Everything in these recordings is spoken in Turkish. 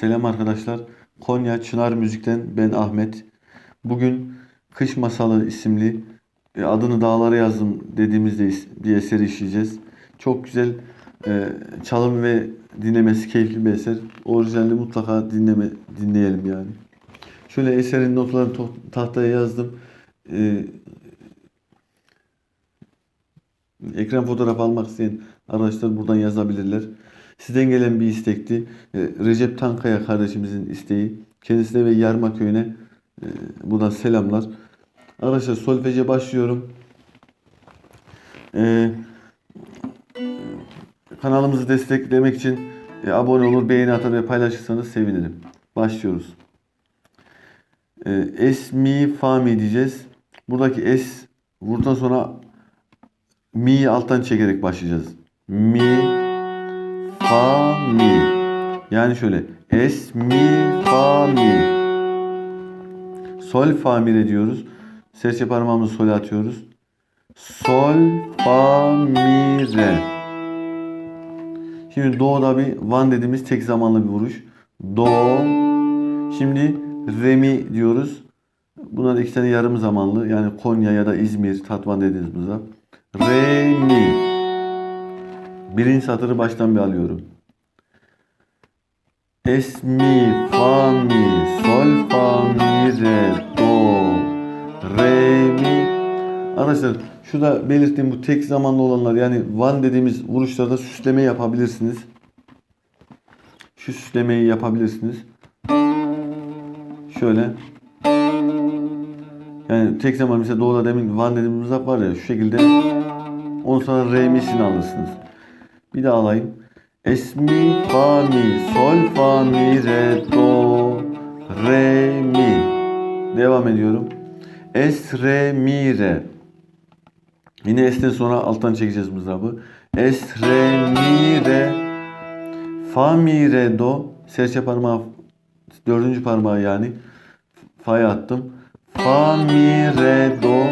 Selam arkadaşlar. Konya Çınar Müzik'ten ben Ahmet. Bugün Kış Masalı isimli e, adını dağlara yazdım dediğimizde bir eser işleyeceğiz. Çok güzel e, çalım ve dinlemesi keyifli bir eser. Orijinalini mutlaka dinleme dinleyelim yani. Şöyle eserin notlarını tahtaya yazdım. E, ekran fotoğrafı almak isteyen arkadaşlar buradan yazabilirler. Sizden gelen bir istekti. E, Recep Tankaya kardeşimizin isteği. Kendisine ve Yarma köyüne e, buradan selamlar. Arkadaşlar solfeje başlıyorum. E, kanalımızı desteklemek için e, abone olur, beğeni atar ve paylaşırsanız sevinirim. Başlıyoruz. E, es, mi, fa, mi diyeceğiz. Buradaki es vurduktan sonra mi'yi alttan çekerek başlayacağız. Mi, fa, mi. Yani şöyle. Es, mi, fa, mi. Sol, fa, mi diyoruz. Serçe parmağımızı sole atıyoruz. Sol, fa, mi, re. Şimdi do'da bir van dediğimiz tek zamanlı bir vuruş. Do. Şimdi re mi diyoruz. Bunlar iki tane yarım zamanlı. Yani Konya ya da İzmir, Tatvan dediğimiz burada. Re mi. Birinci satırı baştan bir alıyorum. Es mi, fa mi, sol fa mi, re, do, re mi. Arkadaşlar şurada belirttiğim bu tek zamanlı olanlar yani van dediğimiz vuruşlarda süsleme yapabilirsiniz. Şu süslemeyi yapabilirsiniz. Şöyle. Yani tek zaman mesela doğuda demin van dediğimiz var ya şu şekilde ondan sonra re mi'sini alırsınız. Bir daha alayım. Es mi fa mi sol fa mi re do re mi. Devam ediyorum. Es re mi re. Yine es'ten sonra alttan çekeceğiz mızrabı. Es re mi re fa mi re do serçe parmağı dördüncü parmağı yani fa'ya attım. Fa mi re do.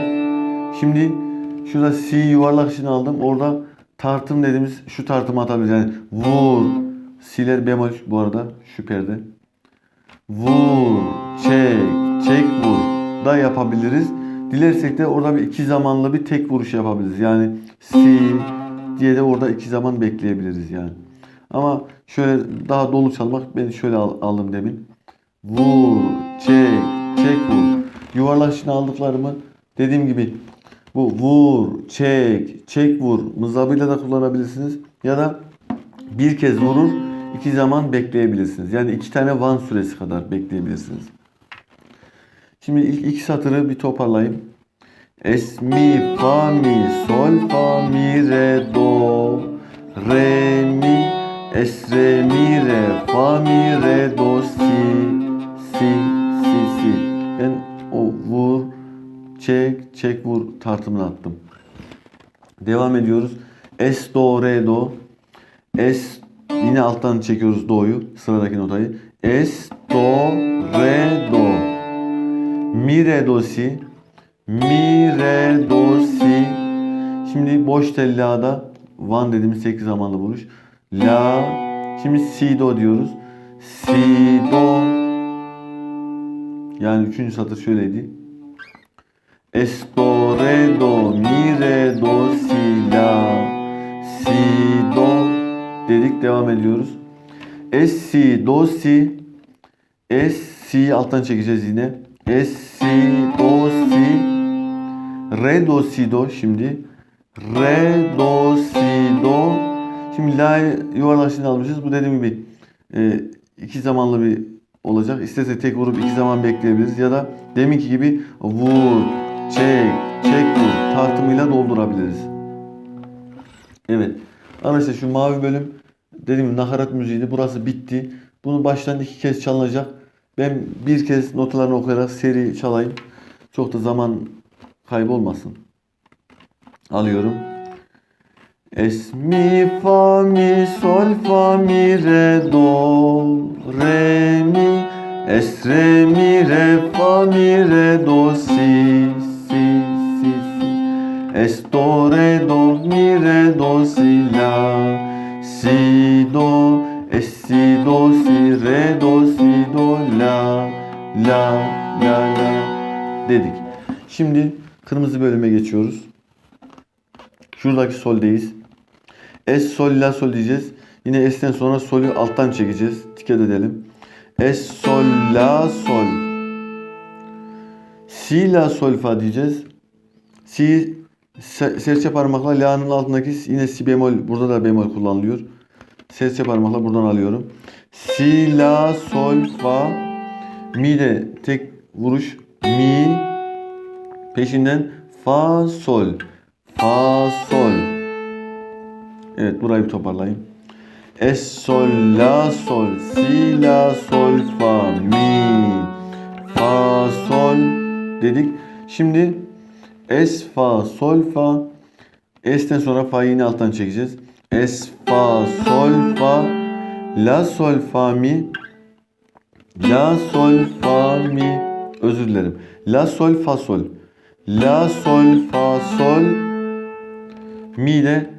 Şimdi şurada si yuvarlak için aldım. Orada tartım dediğimiz şu tartımı atabiliriz. Yani vur. Si'ler bemol bu arada şu perde. Vur, çek, çek vur da yapabiliriz. Dilersek de orada bir iki zamanlı bir tek vuruş yapabiliriz. Yani si diye de orada iki zaman bekleyebiliriz yani. Ama şöyle daha dolu çalmak ben şöyle al- aldım demin. Vur, çek, çek vur. Yuvarlak için aldıklarımı dediğim gibi bu vur, çek, çek vur mızrabıyla da kullanabilirsiniz. Ya da bir kez vurur, iki zaman bekleyebilirsiniz. Yani iki tane van süresi kadar bekleyebilirsiniz. Şimdi ilk iki satırı bir toparlayayım. Es, mi, fa, mi, sol, fa, mi, re, do, re, mi, es, re, mi, re, fa, mi, re, do, çek, vur tartımını attım. Devam ediyoruz. Es, do, re, do. Es, yine alttan çekiyoruz do'yu, sıradaki notayı. Es, do, re, do. Mi, re, do, si. Mi, re, do, si. Şimdi boş tel la'da van dediğimiz 8 zamanlı vuruş. La. Şimdi si, do diyoruz. Si, do. Yani üçüncü satır şöyleydi. Es, do, re, do, mi, re, do, si, la. Si, do. Dedik devam ediyoruz. Es, si, do, si. Es, si alttan çekeceğiz yine. Es, si, do, si. Re, do, si, do şimdi. Re, do, si, do. Şimdi la yuvarlak almışız. Bu dediğim gibi e, iki zamanlı bir olacak. İsterse tek vurup iki zaman bekleyebiliriz. Ya da deminki gibi vur, çek, çek vur tartımıyla doldurabiliriz. Evet. Arkadaşlar şu mavi bölüm dediğim gibi nakarat müziğiydi. Burası bitti. Bunu baştan iki kez çalınacak. Ben bir kez notalarını okuyarak seri çalayım. Çok da zaman kaybolmasın. Alıyorum. Es mi fa mi sol fa mi re do re mi es re mi re fa mi re do si es do re do mi re do si la si do es si do si re do si do la la la la dedik. Şimdi kırmızı bölüme geçiyoruz. Şuradaki soldeyiz. Es sol la sol diyeceğiz. Yine es'ten sonra solü alttan çekeceğiz. Dikkat edelim. Es sol la sol. Si la sol fa diyeceğiz. Si serçe parmakla la'nın altındaki yine si bemol burada da bemol kullanılıyor. Serçe parmakla buradan alıyorum. Si la sol fa mi de tek vuruş mi peşinden fa sol fa sol Evet burayı bir toparlayayım. Es sol la sol si la sol fa mi fa sol dedik. Şimdi es fa sol fa es'ten sonra fa yine alttan çekeceğiz. Es fa sol fa la sol fa mi la sol fa mi özür dilerim. La sol fa sol la sol fa sol mi ile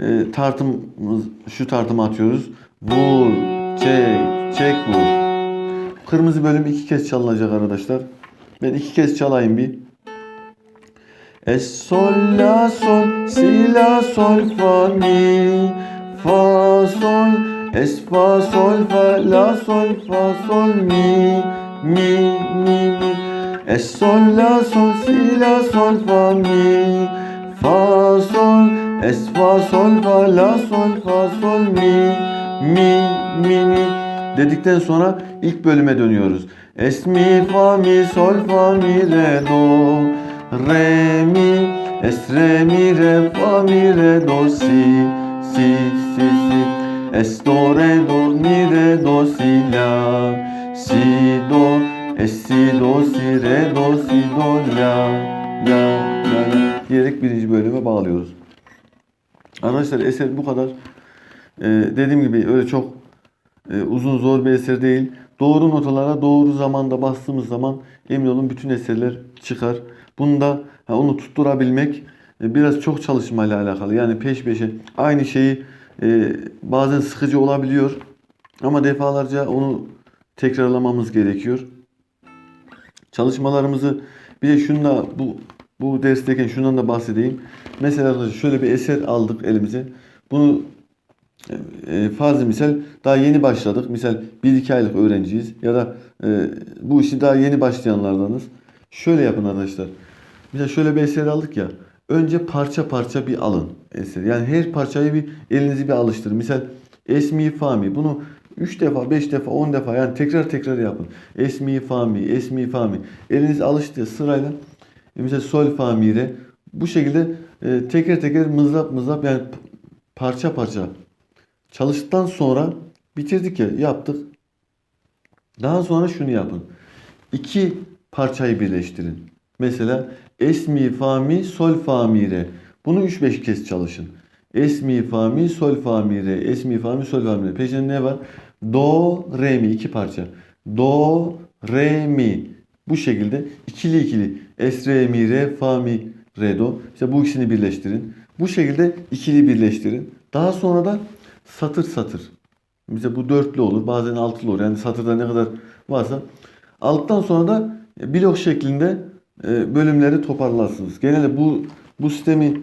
e, tartımımız şu tartımı atıyoruz. Vur, çek, çek, vur. Kırmızı bölüm iki kez çalınacak arkadaşlar. Ben iki kez çalayım bir. Es sol la sol si la sol fa mi fa sol. Es fa sol fa la sol fa sol mi mi mi mi. Es sol la sol si la sol fa mi fa sol. Es fa sol fa la sol fa sol mi mi mi mi dedikten sonra ilk bölüme dönüyoruz. Es mi fa mi sol fa mi re do. Re mi. Es re mi re fa mi re do si. Si si si. Es do re do mi re do si la. Si do. Es si do si re do si do la. La la la. Diyerek birinci bölüme bağlıyoruz. Arkadaşlar eser bu kadar. Ee, dediğim gibi öyle çok e, uzun zor bir eser değil. Doğru notalara doğru zamanda bastığımız zaman emin olun bütün eserler çıkar. Bunda ha, onu tutturabilmek e, biraz çok çalışmayla alakalı. Yani peş peşe aynı şeyi e, bazen sıkıcı olabiliyor. Ama defalarca onu tekrarlamamız gerekiyor. Çalışmalarımızı bir de şunla bu bu dersteyken şundan da bahsedeyim. Mesela şöyle bir eser aldık elimize. Bunu e, farzı misal daha yeni başladık. Misal 1-2 aylık öğrenciyiz ya da e, bu işi daha yeni başlayanlardanız. Şöyle yapın arkadaşlar. Mesela şöyle bir eser aldık ya. Önce parça parça bir alın eser. Yani her parçayı bir elinizi bir alıştırın. Misal esmi fami bunu 3 defa, 5 defa, 10 defa yani tekrar tekrar yapın. Esmi fami, esmi fami. Eliniz alıştı sırayla. E, Mesela sol fa mi re. Bu şekilde e, teker teker mızrap mızrap yani parça parça çalıştıktan sonra bitirdik ya yaptık. Daha sonra şunu yapın. İki parçayı birleştirin. Mesela es mi fa mi sol fa mi re. Bunu 3-5 kez çalışın. Es mi fa mi sol fa mi re. Es mi fa mi sol fa mi re. Peşinde ne var? Do re mi iki parça. Do re mi. Bu şekilde ikili ikili es re mi re fa mi re do. İşte bu ikisini birleştirin. Bu şekilde ikili birleştirin. Daha sonra da satır satır. Bize bu dörtlü olur. Bazen altılı olur. Yani satırda ne kadar varsa. Alttan sonra da blok şeklinde e, bölümleri toparlarsınız. Genelde bu bu sistemi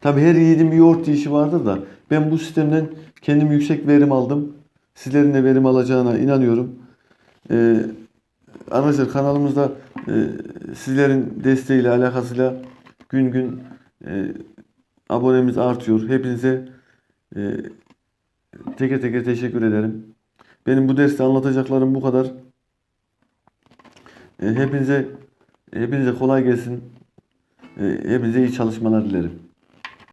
tabi her yiğidin bir yoğurt işi vardır da ben bu sistemden kendim yüksek verim aldım. Sizlerin de verim alacağına inanıyorum. Ee, arkadaşlar kanalımızda e, sizlerin desteğiyle alakasıyla gün gün e, abonemiz artıyor. Hepinize e, teker teker teşekkür ederim. Benim bu derste anlatacaklarım bu kadar. E, hepinize hepinize kolay gelsin. E, hepinize iyi çalışmalar dilerim.